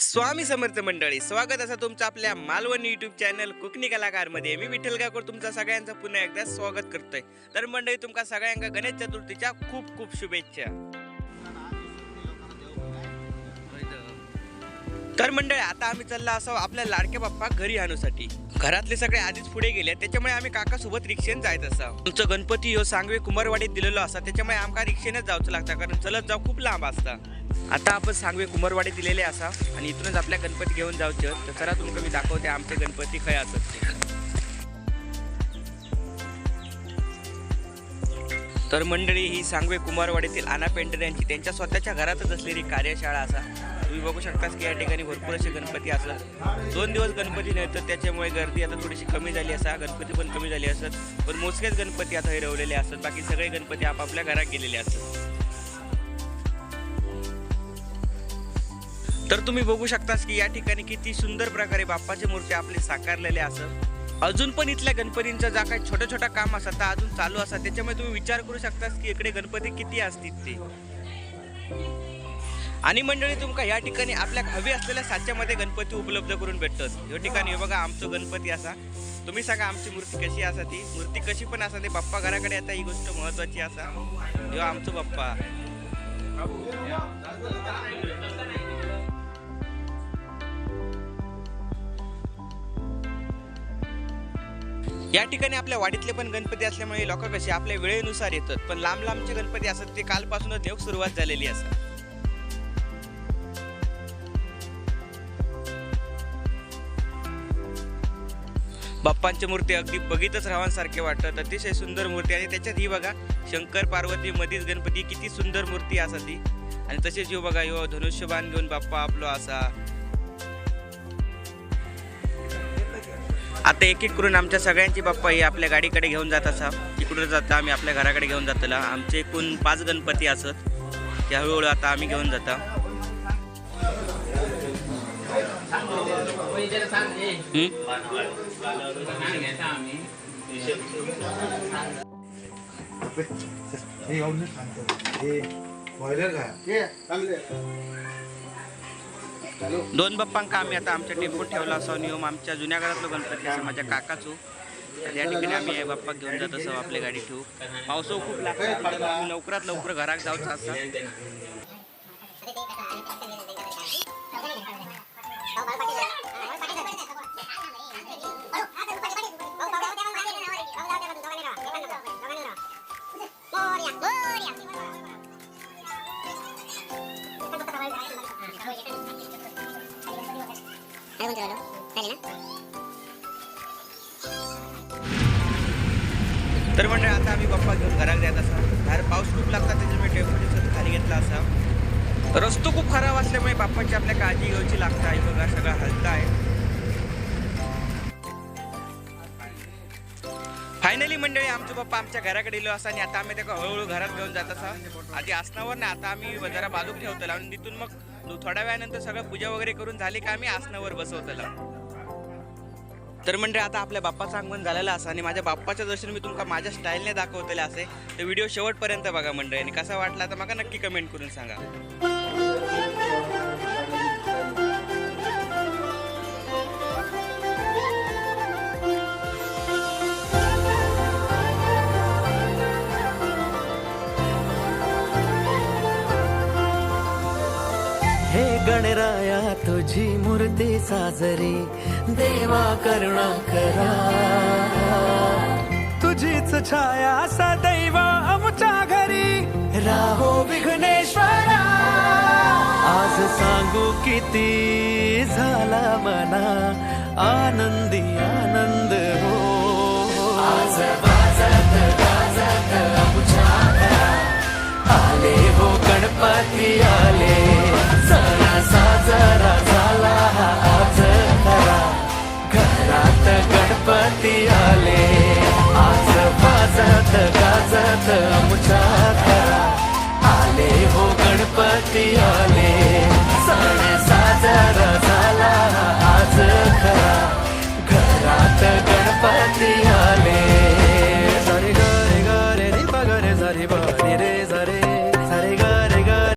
स्वामी समर्थ मंडळी स्वागत असं तुमचं आपल्या मालवण युट्यूब चॅनल कोकणी कलाकारमध्ये. मी विठ्ठल गायकवाड तुमचा सगळ्यांचं पुन्हा एकदा स्वागत करतोय. तर मंडळी तुमका सगळ्यांका गणेश चतुर्थीच्या खूप खूप शुभेच्छा. तर मंडळी आता आम्ही चालला असं आपल्या लाडक्या बाप्पा घरी आणूसाठी घरातले सगळे आधीच पुढे गेले त्याच्यामुळे आम्ही काका सोबत रिक्षेने जायत असा. तुमचं गणपती हो सांगवे कुंभारवाडीत दिलेलो असा त्याच्यामुळे आमका रिक्षेनेच जाऊचं लागतं कारण चलत जाऊ खूप लांब असता. आता आपण सांगवे कुंभारवाडी दिलेले असा आणि इथूनच आपल्या गणपती घेऊन जाऊचे तर चला तुमका मी दाखवते आमचे गणपती खय असत ते तर मंडळी ही सांगवे कुंभारवाडीतील आना पेंटर यांची त्यांच्या स्वतःच्या घरातच असलेली कार्यशाळा असा. तुम्ही बघू शकतास की या ठिकाणी भरपूर असे गणपती असतात. दोन दिवस गणपती नाही तर त्याच्यामुळे गर्दी आता थोडीशी कमी झाली असा गणपती पण कमी झाली असतात पण मोजकेच गणपती आता हिरवलेले असतात. बाकी सगळे गणपती आपापल्या घरात गेलेले असतात. तर तुम्ही बघू शकतास की या ठिकाणी किती सुंदर प्रकारे बाप्पाची मूर्ती आपली साकारलेली असत. अजून पण इथल्या गणपतींचा जा काही छोट्या छोट्या काम असतात तर अजून चालू असतात. त्याच्यामुळे तुम्ही विचार करू शकतास की इकडे गणपती किती असतील ते. आणि मंडळी तुमका या ठिकाणी आपल्या हवी असलेल्या साच्यामध्ये गणपती उपलब्ध करून भेटतात. या ठिकाणी हे बघा आमचं गणपती असा. तुम्ही सांगा आमची मूर्ती कशी असा ती. मूर्ती कशी पण असा ते बाप्पा घराकडे आता ही गोष्ट महत्वाची असा. हे आमचं बाप्पा. या ठिकाणी आपल्या वाडीतले पण गणपती असल्यामुळे लोक कसे आपल्या वेळेनुसार येतात. पण लांब लांबचे गणपती असतात ते कालपासूनच देव सुरुवात झालेली असतात बाप्पांची मूर्ती अगदी बघितच राहावांसारखे वाटतात अतिशय सुंदर मूर्ती. आणि त्याच्यात ही बघा शंकर पार्वती मधीच गणपती किती सुंदर मूर्ती असा ती. आणि तसेच यो बघा यो धनुष्यबाण घेऊन बाप्पा आपलो असा. आता एक एक करून आमच्या सगळ्यांची बाप्पा ही आपल्या गाडीकडे घेऊन जात असा. इकडून जाता आम्ही आपल्या घराकडे घेऊन जातला. आमचे एकूण पाच गणपती असत ते हळूहळू आता आम्ही घेऊन जाता. दोन बाप्पांका आम्ही आता आमच्या टेम्पोत ठेवला असो नियम. आमच्या जुन्या घरातलो गणपती असं माझ्या काकाचो. तर या ठिकाणी आम्ही बाप्पा घेऊन जात असो आपल्या गाडी ठेवू. पावस खूप लागतो लवकरात लवकर घरात जाऊचं असा तर म्हणजे आता आम्ही पप्पा घेऊन घरात जात असा बाहेर पाऊस खूप लागता त्याच्यामुळे टेम्पोटेशन खाली घेतला असा रस्तो खूप खराब असल्यामुळे बाप्पाची आपल्या काळजी घ्यायची लागता आहे बघा सगळं हलत आहे फायनली मंडळी आमचे पप्पा आमच्या घराकडे गेलो असा आणि आता आम्ही त्या हळूहळू घरात घेऊन जात असा आधी आसनावर ना आता आम्ही जरा बाजूक ठेवतो आणि तिथून मग थोड्या वेळानंतर सगळं पूजा वगैरे करून झाली का आम्ही आसनावर बसवतला. तर म्हणजे आता आपल्या बाप्पाचं आगमन झालेलं असं आणि माझ्या बाप्पाचं दर्शन मी तुमका माझ्या स्टाईलने दाखवतले असे. तर व्हिडिओ शेवटपर्यंत बघा मंडळी आणि कसा वाटला तर मला नक्की कमेंट करून सांगा. हे गणराया तुझी मूर्ती साजरी देवा करुणा करा. तुझीच छाया सदैव आमच्या घरी. राहो विघ्नेश्वरा. आज सांगू किती झाला मना आनंदी आनंद हो. आज वाजत गाजत आमच्या आले हो गणपती आले गाजत आमच्या घरा आले हो गणपती आले. सण साजरा झाला.